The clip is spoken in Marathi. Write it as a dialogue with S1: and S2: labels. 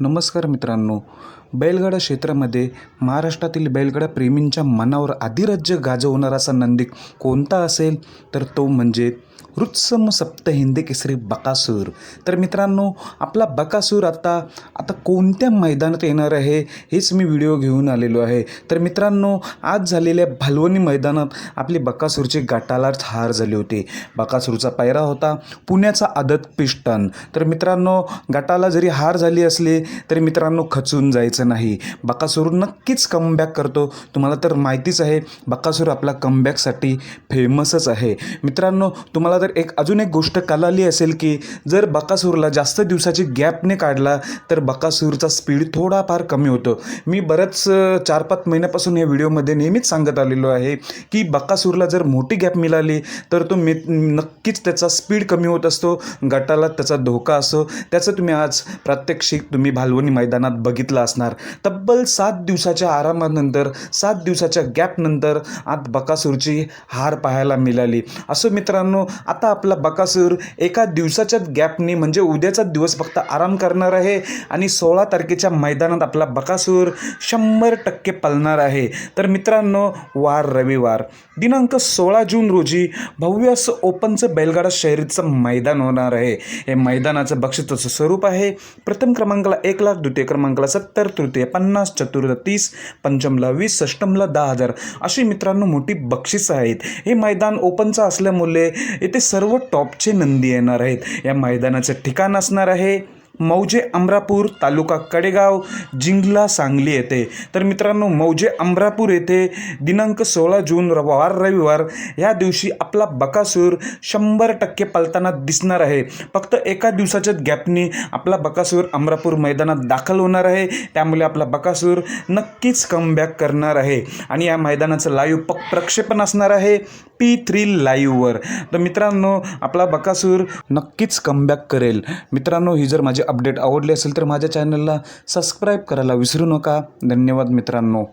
S1: नमस्कार मित्रांनो. बैलगाडा क्षेत्रामध्ये महाराष्ट्रातील बैलगाडा प्रेमींच्या मनावर अधिराज्य गाजवणारा असा नंदी कोणता असेल? तर तो म्हणजे रुत्सम सप्त हिंदी केसरी बकासूर. तर मित्रांनो आपला बकासूर आता आता कोणत्या मैदानात येणार आहे हेच मी व्हिडिओ घेऊन आलेलो आहे. तर मित्रांनो आज झालेल्या भालवणी मैदानात आपली बकासूरची गटाला हार झाली होती. बकासूरचा पायरा होता पुण्याचा आदत पिस्टन तर मित्रांनो गटाला जरी हार झाली असली तरी मित्रांनो खचून जायचं नाही. बकासूर नक्कीच कमबॅक करतो. तुम्हाला तर माहितीच आहे बकासूर आपला कमबॅकसाठी फेमसच आहे. मित्रांनो तुम्हाला तर एक अजून एक गोष्ट कलाली असेल की जर बकासूरला जास्त दिवसाची गॅपने काढला तर बकासूरचा स्पीड थोडाफार कमी होतो. मी बरंच चार पाच महिन्यापासून या व्हिडिओमध्ये नेहमीच सांगत आलेलो आहे की बकासूरला जर मोठी गॅप मिळाली तर तो मी नक्कीच त्याचा स्पीड कमी होत असतो गटाला त्याचा धोका असो. त्याचं तुम्ही आज प्रात्यक्षिक तुम्ही भालवणी मैदानात बघितलं असणार. तब्बल सात दिवसाच्या आरामानंतर सात दिवसाच्या गॅपनंतर आज बकासूरची हार पाहायला मिळाली. असं मित्रांनो आता आपला बकासूर एका दिवसाच्याच गॅपने म्हणजे उद्याचा दिवस फक्त आराम करणार आहे आणि सोळा तारखेच्या मैदानात आपला बकासूर शंभर टक्के पळणार आहे. तर मित्रांनो वार रविवार. दिनांक सोळा जून रोजी भव्य असं ओपनचं बैलगाडा शहरीचं मैदान होणार आहे. हे मैदानाचं बक्षिसाचं स्वरूप आहे. प्रथम क्रमांकाला एक लाख द्वितीय क्रमांकाला सत्तर तृतीय पन्नास चतुर्थ तीस पंचमला वीस षष्टमला दहा हजार. अशी मित्रांनो मोठी बक्षिसं आहेत. हे मैदान ओपनचं असल्यामुळे येथे सर्व टॉपचे नंदी येणार आहेत. या मैदानाचं ठिकाण असणार आहे. मौजे अमरापूर तालुका कडेगाव जिंगला सांगली येथे. तर मित्रांनो मौजे अमरापूर येथे दिनांक सोळा जून रविवार रविवार या दिवशी आपला बकासूर शंभर टक्के पलताना दिसणार आहे. फक्त एका दिवसाच्याच गॅपनी आपला बकासूर अमरापूर मैदानात दाखल होणार आहे. त्यामुळे आपला बकासूर नक्कीच कमबॅक करणार आहे. आणि या मैदानाचं लाईव्ह प प्रक्षेपण असणार आहे पी थ्री लाईव्हवर तर मित्रांनो आपला बकासूर नक्कीच कमबॅक करेल. मित्रांनो ही जर माझी अपडेट आवडले असेल तर माझ्या चॅनलला सबस्क्राईब करायला विसरू नका. धन्यवाद मित्रांनो.